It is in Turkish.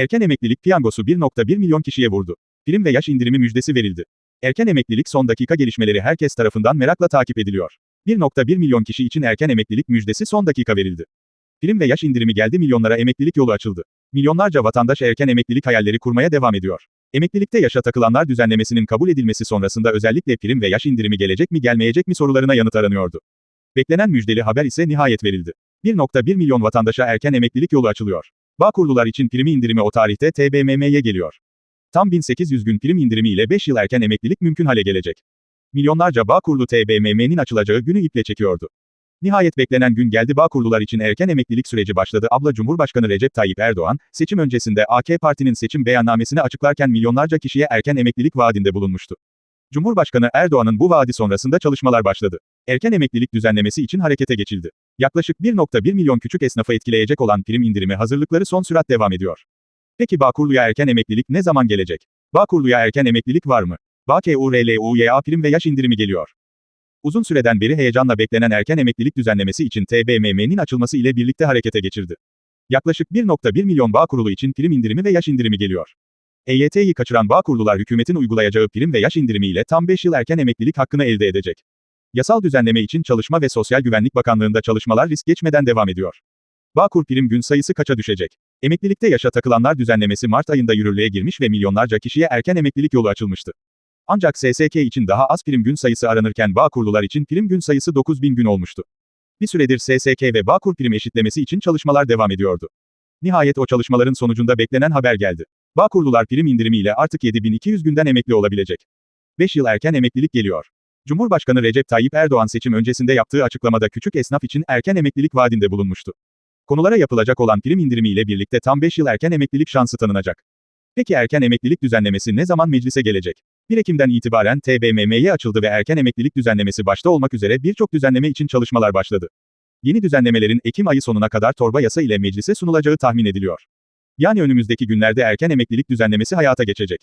Erken emeklilik piyangosu 1.1 milyon kişiye vurdu. Prim ve yaş indirimi müjdesi verildi. Erken emeklilik son dakika gelişmeleri herkes tarafından merakla takip ediliyor. 1.1 milyon kişi için erken emeklilik müjdesi son dakika verildi. Prim ve yaş indirimi geldi milyonlara emeklilik yolu açıldı. Milyonlarca vatandaş erken emeklilik hayalleri kurmaya devam ediyor. Emeklilikte yaşa takılanlar düzenlemesinin kabul edilmesi sonrasında özellikle prim ve yaş indirimi gelecek mi gelmeyecek mi sorularına yanıt aranıyordu. Beklenen müjdeli haber ise nihayet verildi. 1.1 milyon vatandaşa erken emeklilik yolu açılıyor. Bağkurlular için primi indirimi o tarihte TBMM'ye geliyor. Tam 1800 gün prim indirimi ile 5 yıl erken emeklilik mümkün hale gelecek. Milyonlarca Bağkurlu TBMM'nin açılacağı günü iple çekiyordu. Nihayet beklenen gün geldi Bağkurlular için erken emeklilik süreci başladı. Abla Cumhurbaşkanı Recep Tayyip Erdoğan, seçim öncesinde AK Parti'nin seçim beyannamesini açıklarken milyonlarca kişiye erken emeklilik vaadinde bulunmuştu. Cumhurbaşkanı Erdoğan'ın bu vaadi sonrasında çalışmalar başladı. Erken emeklilik düzenlemesi için harekete geçildi. Yaklaşık 1.1 milyon küçük esnafı etkileyecek olan prim indirimi hazırlıkları son sürat devam ediyor. Peki Bağkurlu'ya erken emeklilik ne zaman gelecek? Bağkurlu'ya erken emeklilik var mı? BAKURLUYA prim ve yaş indirimi geliyor. Uzun süreden beri heyecanla beklenen erken emeklilik düzenlemesi için TBMM'nin açılması ile birlikte harekete geçirdi. Yaklaşık 1.1 milyon Bağkurlu için prim indirimi ve yaş indirimi geliyor. EYT'yi kaçıran Bağkurlular hükümetin uygulayacağı prim ve yaş indirimi ile tam 5 yıl erken emeklilik hakkını elde edecek. Yasal düzenleme için Çalışma ve Sosyal Güvenlik Bakanlığı'nda çalışmalar risk geçmeden devam ediyor. Bağkur prim gün sayısı kaça düşecek? Emeklilikte yaşa takılanlar düzenlemesi Mart ayında yürürlüğe girmiş ve milyonlarca kişiye erken emeklilik yolu açılmıştı. Ancak SSK için daha az prim gün sayısı aranırken Bağkurlular için prim gün sayısı 9000 gün olmuştu. Bir süredir SSK ve Bağkur prim eşitlemesi için çalışmalar devam ediyordu. Nihayet o çalışmaların sonucunda beklenen haber geldi. Bağkurlular prim indirimiyle artık 7200 günden emekli olabilecek. 5 yıl erken emeklilik geliyor. Cumhurbaşkanı Recep Tayyip Erdoğan seçim öncesinde yaptığı açıklamada küçük esnaf için erken emeklilik vaadinde bulunmuştu. Konulara yapılacak olan prim indirimiyle birlikte tam 5 yıl erken emeklilik şansı tanınacak. Peki erken emeklilik düzenlemesi ne zaman meclise gelecek? 1 Ekim'den itibaren TBMM'ye açıldı ve erken emeklilik düzenlemesi başta olmak üzere birçok düzenleme için çalışmalar başladı. Yeni düzenlemelerin Ekim ayı sonuna kadar torba yasa ile meclise sunulacağı tahmin ediliyor. Yani önümüzdeki günlerde erken emeklilik düzenlemesi hayata geçecek.